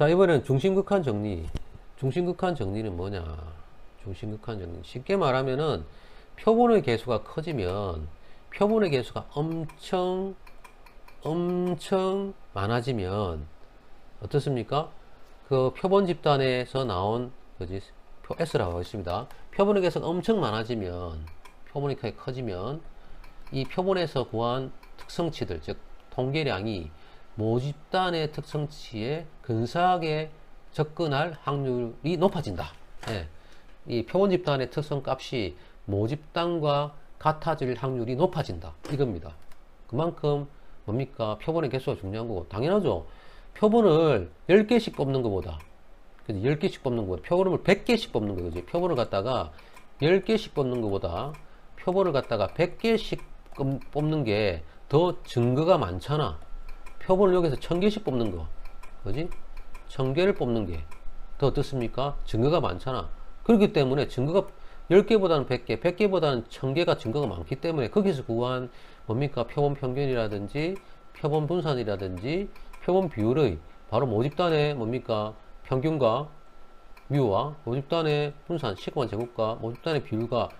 자, 이번엔 중심극한 정리. 중심극한 정리는 뭐냐? 중심극한 정리. 쉽게 말하면은 표본의 개수가 커지면 표본의 개수가 엄청 엄청 많아지면 어떻습니까? 그 표본 집단에서 나온 그지 표 S라고 하겠습니다. 표본의 개수가 엄청 많아지면 표본이 커지면 이 표본에서 구한 특성치들 즉 통계량이 모집단의 특성치에 근사하게 접근할 확률이 높아진다. 예. 이 표본 집단의 특성 값이 모집단과 같아질 확률이 높아진다. 이겁니다. 그만큼 뭡니까? 표본의 개수가 중요한 거고 당연하죠. 표본을 10개씩 뽑는 것보다 그지 10개씩 뽑는 것보다 표본을 100개씩 뽑는 거지. 표본을 갖다가 10개씩 뽑는 것보다 표본을 갖다가 100개씩 뽑는 게 더 증거가 많잖아. 표본을 여기서 1000개씩 뽑는 거. 그지? 1000개를 뽑는 게 더 어떻습니까? 증거가 많잖아. 그렇기 때문에 증거가 10개보다는 100개, 100개보다는 1000개가 증거가 많기 때문에 거기서 구한 뭡니까? 표본 평균이라든지 표본 분산이라든지 표본 비율의 바로 모집단의 뭡니까? 평균과 뮤와 모집단의 분산, 시그마 제곱과 모집단의 비율과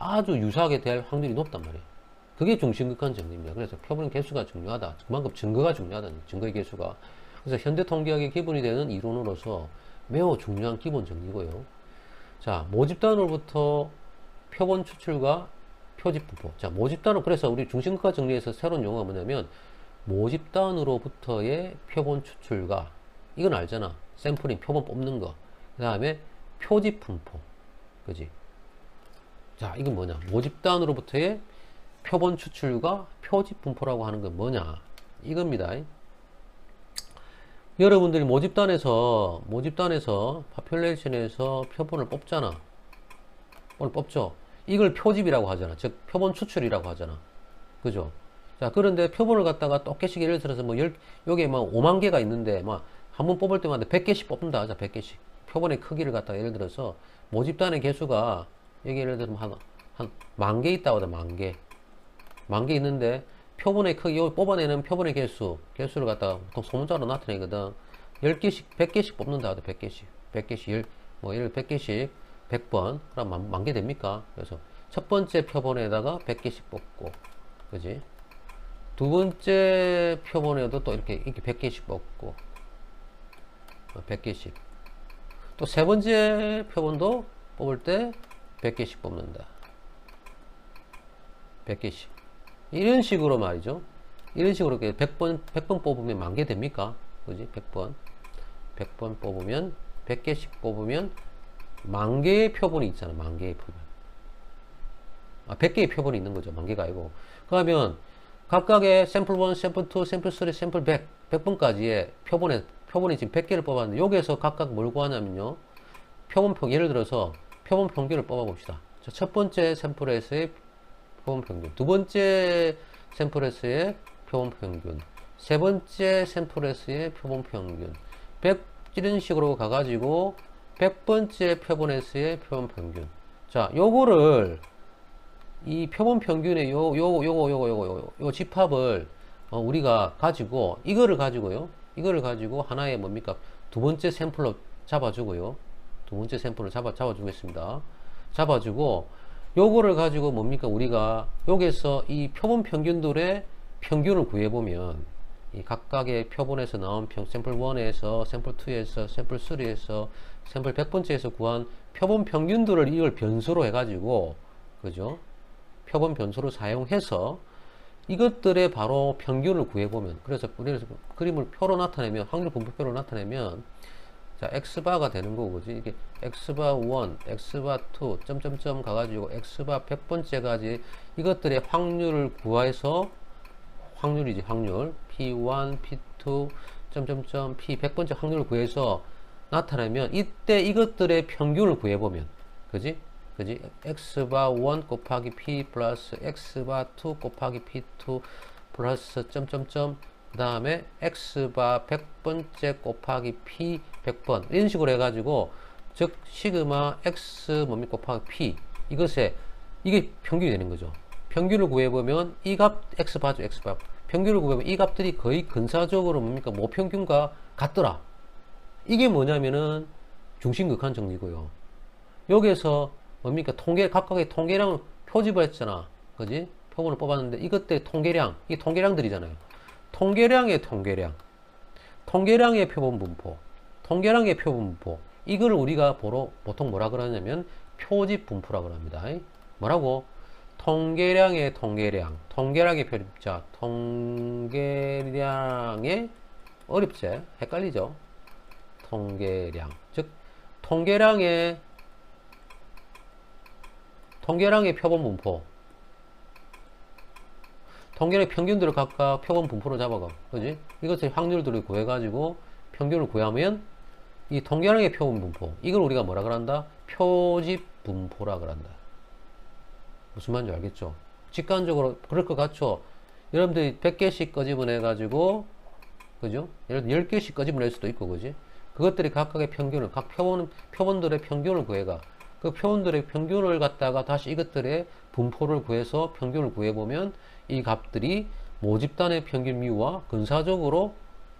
아주 유사하게 될 확률이 높단 말이에요. 그게 중심극한 정리입니다. 그래서 표본 개수가 중요하다. 그만큼 증거가 중요하다. 증거의 개수가. 그래서 현대 통계학의 기본이 되는 이론으로서 매우 중요한 기본 정리고요. 자, 모집단으로부터 표본 추출과 표집 분포. 자, 모집단은 그래서 우리 중심극화 정리에서 새로운 용어가 뭐냐면 모집단으로부터의 표본 추출과 이건 알잖아. 샘플링 표본 뽑는 거. 그 다음에 표집 분포. 그지? 자, 이건 뭐냐? 모집단으로부터의 표본 추출과 표집 분포라고 하는 건 뭐냐? 이겁니다. 여러분들이 모집단에서 모집단에서 파퓰레이션에서 표본을 뽑잖아. 오늘 뽑죠. 이걸 표집이라고 하잖아. 즉 표본 추출이라고 하잖아. 그죠? 자, 그런데 표본을 갖다가 또 개씩 예를 들어서 뭐 열, 여기에 막 5만 개가 있는데 막 한 번 뽑을 때마다 100개씩 뽑는다 하자. 100개씩. 표본의 크기를 갖다가 예를 들어서 모집단의 개수가 여기 예를 들면 한, 한 만 개 있다고 하자. 만 개. 만 개 있는데 표본의 크기, 뽑아내는 표본의 개수, 개수를 갖다가 보통 소문자로 나타내거든. 10개씩, 100개씩 뽑는다 하자. 100개씩. 100개씩, 열, 뭐 예를 100개씩, 100번. 그럼 만, 만 개 됩니까? 그래서 첫 번째 표본에다가 100개씩 뽑고, 그지? 두 번째 표본에도 또 이렇게, 이렇게 100개씩 뽑고, 100개씩. 또 세 번째 표본도 뽑을 때 100개씩 뽑는다. 100개씩. 이런 식으로 말이죠. 이런 식으로 이렇게 100번, 100번 뽑으면 만 개 됩니까? 그지? 100번. 100번 뽑으면, 100개씩 뽑으면 만 개의 표본이 있잖아. 만 개의 표본. 아, 100개의 표본이 있는 거죠. 만 개가 아니고. 그러면 각각의 샘플 1, 샘플 2, 샘플 3, 샘플 100, 100번까지의 표본에, 표본이 지금 100개를 뽑았는데 여기에서 각각 뭘 구하냐면요. 표본 평, 예를 들어서 표본 평균을 뽑아 봅시다. 자, 첫 번째 샘플에서의 표본 평균, 두 번째 샘플에서의 표본 평균, 세 번째 샘플에서의 표본 평균, 100 이런 식으로 가가지고 100번째 표본에서의 표본 평균. 자, 요거를 이 표본 평균의 요, 요, 요거, 요거, 요거, 요거, 요 집합을 어, 우리가 가지고 이거를 가지고요. 이거를 가지고 하나의 뭡니까? 두 번째 샘플로 잡아주고요. 두 번째 샘플을 잡아, 잡아주겠습니다. 잡아주고 요거를 가지고 뭡니까? 우리가 여기서 이 표본 평균들의 평균을 구해보면 이 각각의 표본에서 나온 평, 샘플 1에서 샘플 2에서 샘플 3에서 샘플 100번째에서 구한 표본 평균들을 이걸 변수로 해가지고 그죠? 표본 변수로 사용해서 이것들의 바로 평균을 구해보면 그래서 그림을 표로 나타내면 확률 분포표로 나타내면 자 x바가 되는 거고 그지. 이게 x바 1, x바 2 점점점 가가지고 x바 100번째까지 이것들의 확률을 구해서 확률이지 확률. p1, p2 점점점 p 100번째 확률을 구해서 나타내면 이때 이것들의 평균을 구해보면. 그지? 그지? x바 1 곱하기 p 플러스 x바 2 곱하기 p2 플러스 점점점 그 다음에 x바 100번째 곱하기 p 100번 이런 식으로 해가지고 즉 시그마 x 뭡니까 곱하기 p 이것에 이게 평균이 되는 거죠 평균을 구해보면 이 값 x바죠 x바 평균을 구해보면 이 값들이 거의 근사적으로 뭡니까 모평균과 같더라 이게 뭐냐면은 중심극한 정리고요. 여기에서 뭡니까? 통계, 각각의 통계량을 표집을 했잖아. 그지? 표본을 뽑았는데 이것들 통계량, 이 통계량들이잖아요. 통계량의 통계량, 통계량의 표본 분포, 통계량의 표본 분포. 이걸 우리가 보러 보통 뭐라 그러냐면 표집 분포라고 합니다. 뭐라고? 통계량의 통계량, 통계량의 표집. 자, 통계량의 어렵지? 헷갈리죠? 통계량. 즉, 통계량의 통계량의 표본 분포. 통계의 평균들을 각각 표본 분포로 잡아가. 그지? 이것을 확률들을 구해가지고 평균을 구하면 이 통계량의 표본 분포. 이걸 우리가 뭐라 그런다? 표집 분포라 그런다. 무슨 말인지 알겠죠? 직관적으로 그럴 것 같죠? 여러분들이 100개씩 꺼집어내가지고, 그죠? 예를 들어 10개씩 꺼집어낼 수도 있고, 그지? 그것들이 각각의 평균을, 각 표본, 표본들의 평균을 구해가. 그 표본들의 평균을 갖다가 다시 이것들의 분포를 구해서 평균을 구해보면 이 값들이 모집단의 평균 미와 근사적으로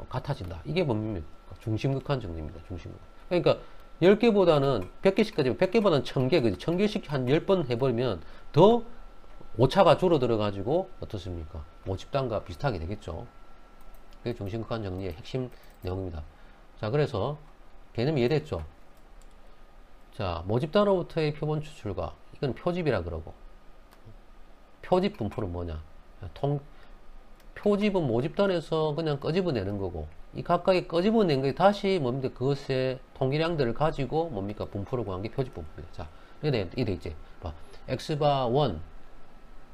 같아진다. 이게 뭡니까? 중심극한 정리입니다. 중심극. 그러니까 10개보다는 100개씩까지, 100개보다는 1000개, 그지? 1000개씩 한 10번 해버리면 더 오차가 줄어들어 가지고 어떻습니까? 모집단과 비슷하게 되겠죠. 그게 중심극한 정리의 핵심 내용입니다. 자, 그래서 개념 이해됐죠? 자, 모집단으로부터의 표본 추출과 이건 표집이라 그러고 표집 분포는 뭐냐? 통, 표집은 모집단에서 그냥 꺼집어내는 거고 이 각각의 꺼집어낸 게 다시 뭡니까? 그것의 통계량들을 가지고 뭡니까? 분포를 구한 게 표집 분포입니다. 자, 이래, 이래. 봐. x바 1,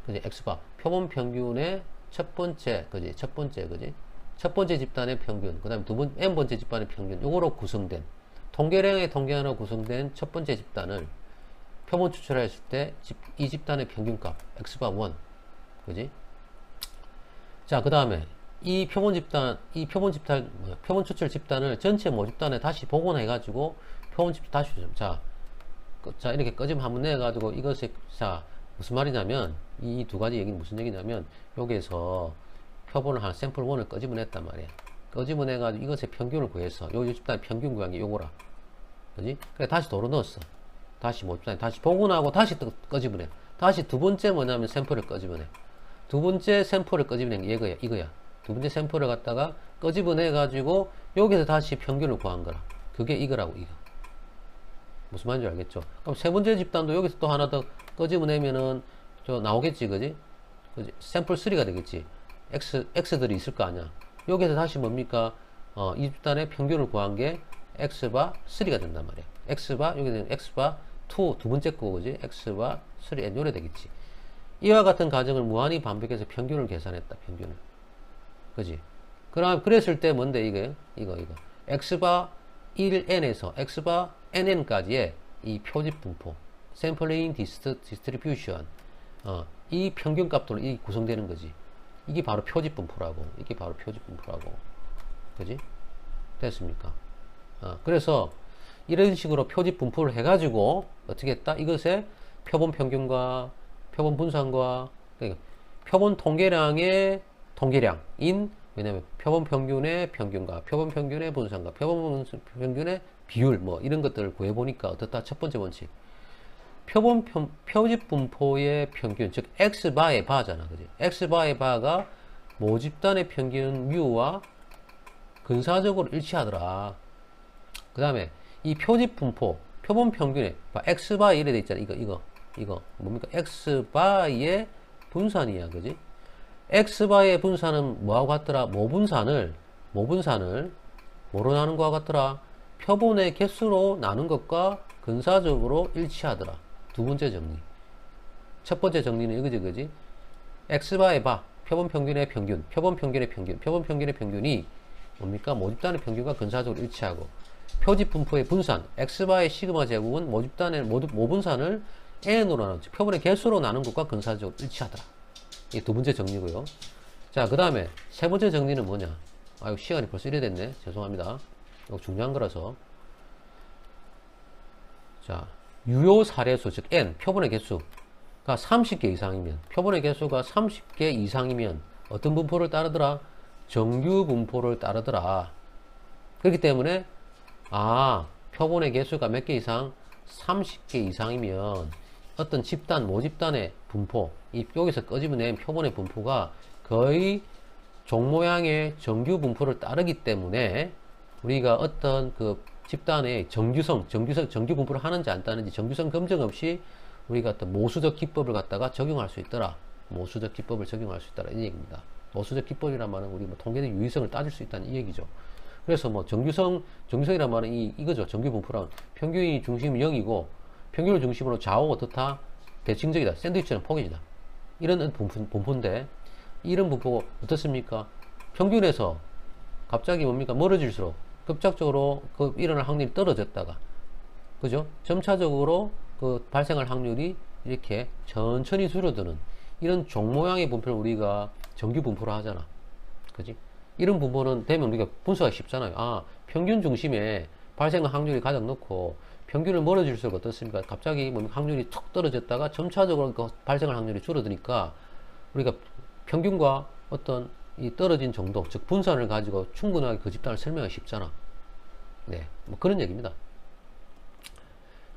그지? x바 표본 평균의 첫 번째, 그지? 첫 번째, 그지? 첫 번째 집단의 평균, 그 다음에 두 번, n 번째 집단의 평균, 요거로 구성된 통계량의 통계하나 구성된 첫 번째 집단을 표본 추출했을 때 이 집단의 평균값 x바 1 그지? 자, 그 다음에 이 표본 집단, 이 표본 집단, 표본 추출 집단을 전체 모집단에 다시 복원해 가지고 표본 집단 다시 좀 자, 그, 자 이렇게 꺼짐 한번 내 가지고 이것이 자 무슨 말이냐면 이 두 가지 얘기는 무슨 얘기냐면 여기에서 표본을 한 샘플 1을 꺼집어냈단 말이야. 꺼집어내가지고 이것의 평균을 구해서 요 집단 평균 구한 게 요거라. 그지? 그래 다시 도로 넣었어. 다시 모집단에 다시 복원하고 다시 또 꺼집어내. 다시 두 번째 뭐냐면 샘플을 꺼집어내. 두 번째 샘플을 꺼집어낸 게 이거야. 이거야. 두 번째 샘플을 갖다가 꺼집어내 가지고 여기서 다시 평균을 구한 거라. 그게 이거라고 이거. 무슨 말인지 알겠죠? 그럼 세 번째 집단도 여기서 또 하나 더 꺼집어내면은 저 나오겠지, 그지? 그지? 샘플 3가 되겠지. X, X들이 있을 거 아니야. 여기서 다시 뭡니까? 어, 이 집단의 평균을 구한 게 X바 3가 된단 말이야. X바, 여기는 X바 2, 두 번째 거, 그지? X바 3, N 요래 되겠지. 이와 같은 과정을 무한히 반복해서 평균을 계산했다, 평균을. 그지? 그럼, 그랬을 때 뭔데, 이게? 이거, 이거. X바 1N에서 X바 NN까지의 이 표집 분포, 샘플링 디스트리뷰션, 어, 이 평균 값으로 이 구성되는 거지. 이게 바로 표집 분포라고. 이게 바로 표집 분포라고. 그지? 됐습니까? 어, 그래서 이런 식으로 표집 분포를 해가지고 어떻게 했다? 이것의 표본 평균과 표본 분산과 그러니까 표본 통계량의 통계량인 왜냐면 표본 평균의 평균과 표본 평균의 분산과 표본 평균의 비율 뭐 이런 것들을 구해 보니까 어떻다? 첫 번째 원칙. 표본 표, 표집 분포의 평균, 즉 x 바의 바잖아, 그지? x 바의 바가 모집단의 평균 뮤와 근사적으로 일치하더라. 그 다음에 이 표집 분포, 표본 평균에 x 바 이래 돼 있잖아. 이거 이거 이거 뭡니까? x 바의 분산이야, 그지? x 바의 분산은 뭐하고 같더라? 모분산을 모분산을 뭐로 나눈 거와 같더라? 표본의 개수로 나눈 것과 근사적으로 일치하더라. 두 번째 정리. 첫 번째 정리는 이거지, 그지? x바의 바, 표본 평균의 평균, 표본 평균의 평균, 표본 평균의 평균이 뭡니까? 모집단의 평균과 근사적으로 일치하고 표집 분포의 분산, x바의 시그마 제곱은 모집단의 모분산을 n으로 나눈, 표본의 개수로 나눈 것과 근사적으로 일치하더라. 이게 두 번째 정리고요. 자, 그 다음에 세 번째 정리는 뭐냐? 아유, 시간이 벌써 이래 됐네. 죄송합니다. 이거 중요한 거라서. 자, 유효 사례수, 즉 n, 표본의 개수가 30개 이상이면, 표본의 개수가 30개 이상이면 어떤 분포를 따르더라? 정규 분포를 따르더라. 그렇기 때문에 아, 표본의 개수가 몇 개 이상? 30개 이상이면 어떤 집단, 모집단의 분포, 이 여기서 끄집어낸 표본의 분포가 거의 종 모양의 정규 분포를 따르기 때문에 우리가 어떤 그 집단의 정규성, 정규성, 정규 분포를 하는지 안 따는지 정규성 검증 없이 우리가 어떤 모수적 기법을 갖다가 적용할 수 있더라. 모수적 기법을 적용할 수 있다라 이 얘기입니다. 모수적 기법이란 말은 우리 뭐 통계적 유의성을 따질 수 있다는 이 얘기죠. 그래서 뭐 정규성, 정규성이란 말은 이, 이거죠. 정규 분포란 평균이 중심 0이고 평균을 중심으로 좌우 어떻다? 대칭적이다. 샌드위치는 포개지다. 이런 분포, 분포 인데 이런 분포가 어떻습니까? 평균에서 갑자기 뭡니까? 멀어질수록 급작적으로 그 일어날 확률이 떨어졌다가 그죠? 점차적으로 그 발생할 확률이 이렇게 천천히 줄어드는 이런 종 모양의 분포를 우리가 정규 분포로 하잖아. 그지? 이런 분포는 되면 우리가 분수가 쉽잖아요. 아, 평균 중심에 발생할 확률이 가장 높고 평균을 멀어질수록 어떻습니까? 갑자기 뭐 확률이 툭 떨어졌다가 점차적으로 그 발생할 확률이 줄어드니까 우리가 평균과 어떤 이 떨어진 정도, 즉 분산을 가지고 충분하게 그 집단을 설명하기 쉽잖아. 네, 뭐 그런 얘기입니다.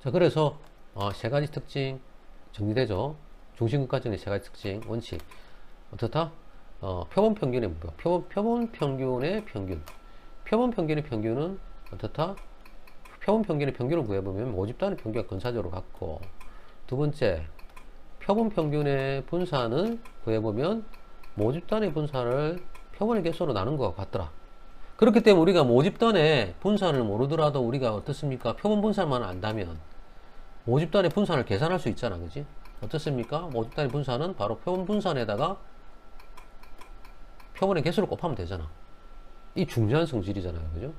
자, 그래서 어, 세 가지 특징 정리되죠. 중심국가적인 세 가지 특징 원칙 어떻다? 어, 표본 평균의. 표본, 표본 평균의 평균. 표본 평균의 평균은 어떻다? 표본 평균의 평균을 구해보면 모집단의 평균과 근사적으로 같고 두 번째 표본 평균의 분산을 구해보면 모집단의 분산을 표본의 개수로 나눈 것과 같더라. 그렇기 때문에 우리가 모집단의 분산을 모르더라도 우리가 어떻습니까? 표본 분산만 안다면 모집단의 분산을 계산할 수 있잖아. 그지? 어떻습니까? 모집단의 분산은 바로 표본 분산에다가 표본의 개수를 곱하면 되잖아. 이 중요한 성질이잖아요. 그죠?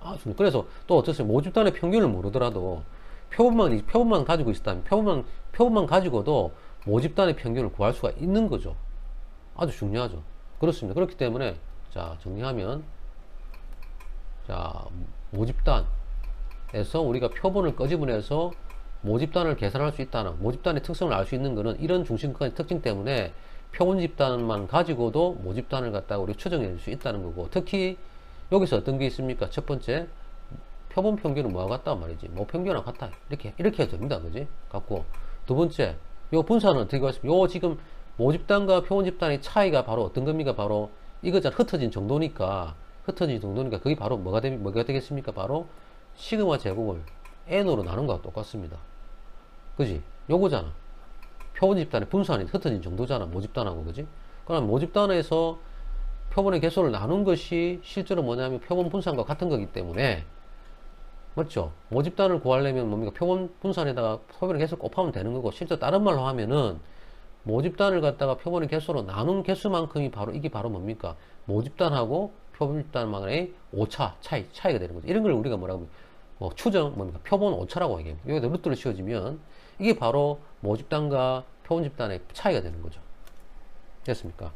아, 중- 그래서 또 어떻습니까? 모집단의 평균을 모르더라도 표본만, 표본만 가지고 있었다면 표본만, 표본만 가지고도 모집단의 평균을 구할 수가 있는 거죠. 아주 중요하죠. 그렇습니다. 그렇기 때문에 자, 정리하면 자, 모집단에서 우리가 표본을 꺼집어내서 모집단을 계산할 수 있다는 모집단의 특성을 알 수 있는 것은 이런 중심권의 특징 때문에 표본 집단만 가지고도 모집단을 갖다가 우리 추정해 줄 수 있다는 거고 특히 여기서 어떤 게 있습니까? 첫 번째 표본 평균은 뭐와 같다 말이지 뭐 평균이랑 같다 이렇게 이렇게 해도 됩니다 그지? 같고 두 번째 요 분산은 어떻게 하습니까? 요 지금 모집단과 표본 집단의 차이가 바로 어떤 겁니까? 바로 이거잖아 흩어진 정도니까 흩어진 정도니까 그게 바로 뭐가, 되, 뭐가 되겠습니까? 바로 시그마 제곱을 n으로 나눈 거와 똑같습니다. 그지? 요거잖아. 표본 집단의 분산이 흩어진 정도잖아. 모집단하고, 그지? 그럼 모집단에서 표본의 개수를 나눈 것이 실제로 뭐냐면 표본 분산과 같은 거기 때문에 맞죠? 모집단을 구하려면 뭡니까? 표본 분산에다가 표본의 개수를 곱하면 되는 거고 실제 다른 말로 하면은 모집단을 갖다가 표본의 개수로 나눈 개수만큼이 바로 이게 바로 뭡니까? 모집단하고 표본집단만의 오차 차이 차이가 되는 거죠. 이런 걸 우리가 뭐라고 뭐 추정 뭡니까? 표본 오차라고 얘기합니다. 여기다 루트를 씌워주면 이게 바로 모집단과 표본집단의 차이가 되는 거죠. 됐습니까?